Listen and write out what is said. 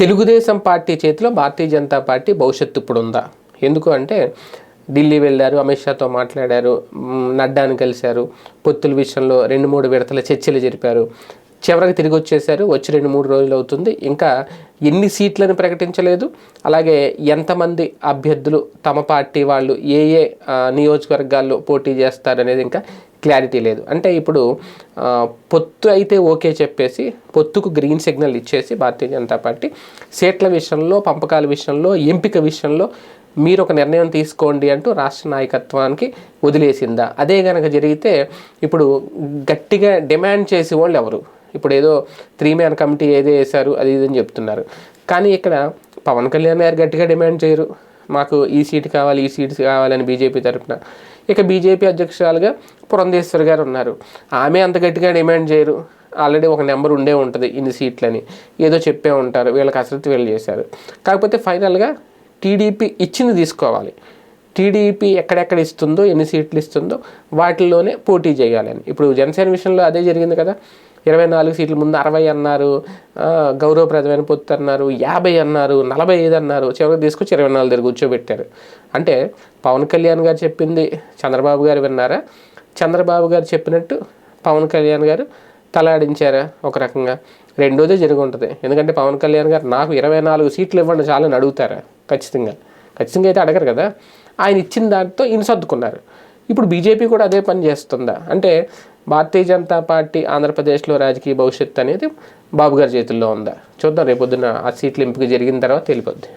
Telugu Desam party చేతిలో Bharatiya Janata party భవిష్యత్తు ఇప్పుడు ఉందా ఎందుకు అంటే ఢిల్లీ వెళ్ళారు అమిత్ షాతో మాట్లాడారు నడ్డాను కలిశారు పొత్తుల విషయంలో రెండు మూడు విడతల చర్చలు జరిపారు చివరికి తిరిగి వచ్చేసారు వచ్చి రెండు మూడు రోజులు అవుతుంది. ఇంకా ఎన్ని సీట్లను ప్రకటించలేదు? అలాగే ఎంతమంది అభ్యర్థులు తమ పార్టీ వాళ్ళు ఏ ఏ నియోజకవర్గాల్లో పోటీ చేస్తారు అనేది ఇంకా క్లారిటీ లేదు. అంటే ఇప్పుడు పొత్తు అయితే ఓకే చెప్పేసి పొత్తుకు గ్రీన్ సిగ్నల్ ఇచ్చేసి భారతీయ జనతా పార్టీ సీట్ల విషయంలో పంపకాల విషయంలో ఎంపిక విషయంలో మీరు ఒక నిర్ణయం తీసుకోండి అంటూ రాష్ట్ర నాయకత్వానికి వదిలేసిందా? అదే కనుక జరిగితే ఇప్పుడు గట్టిగా డిమాండ్ చేసే వాళ్ళు ఎవరు? ఇప్పుడు ఏదో త్రీ మ్యాన్ కమిటీ ఏదో వేశారు అది ఇది అని చెప్తున్నారు. కానీ ఇక్కడ పవన్ కళ్యాణ్ గారు గట్టిగా డిమాండ్ చేయరు. మాకు ఈ సీట్ కావాలి ఈ సీట్ కావాలని బీజేపీ తరఫున ఇక బీజేపీ అధ్యక్షురాలుగా పురంధేశ్వర్ గారు ఉన్నారు. ఆమె అంత గట్టిగా డిమాండ్ చేయరు. ఆల్రెడీ ఒక నెంబర్ ఉండే ఉంటుంది ఇన్ని సీట్లని. ఏదో చెప్పే ఉంటారు వీళ్ళకి కసరత్తు వీళ్ళు చేశారు. కాకపోతే ఫైనల్గా టీడీపీ ఇచ్చింది తీసుకోవాలి. టీడీపీ ఎక్కడెక్కడ ఇస్తుందో ఎన్ని సీట్లు ఇస్తుందో వాటిల్లోనే పోటీ చేయాలని. ఇప్పుడు జనసేన విషయంలో అదే జరిగింది కదా. ఇరవై నాలుగు సీట్ల ముందు అరవై అన్నారు గౌరవప్రదమైన పొత్తు అన్నారు యాభై అన్నారు నలభై ఐదు అన్నారు చివరికి తీసుకొచ్చి ఇరవై నాలుగు దగ్గర కూర్చోబెట్టారు. అంటే పవన్ కళ్యాణ్ గారు చెప్పింది చంద్రబాబు గారు విన్నారా? చంద్రబాబు గారు చెప్పినట్టు పవన్ కళ్యాణ్ గారు తలాడించారా ఒక రకంగా? రెండోదే జరిగి ఉంటుంది ఎందుకంటే పవన్ కళ్యాణ్ గారు నాకు ఇరవై నాలుగు సీట్లు ఇవ్వండి చాలని అడుగుతారా? ఖచ్చితంగా. ఖచ్చితంగా అయితే అడగరు కదా? ఆయన ఇచ్చిన దాంతో ఈయన సర్దుకున్నారు. ఇప్పుడు బీజేపీ కూడా అదే పని చేస్తుందా? అంటే భారతీయ జనతా పార్టీ ఆంధ్రప్రదేశ్లో రాజకీయ భవిష్యత్తు అనేది బాబు గారి చేతుల్లో ఉందా? చూద్దాం రేపొద్దున ఆ సీట్లు ఎంపిక జరిగిన తర్వాత తెలిపొద్ది.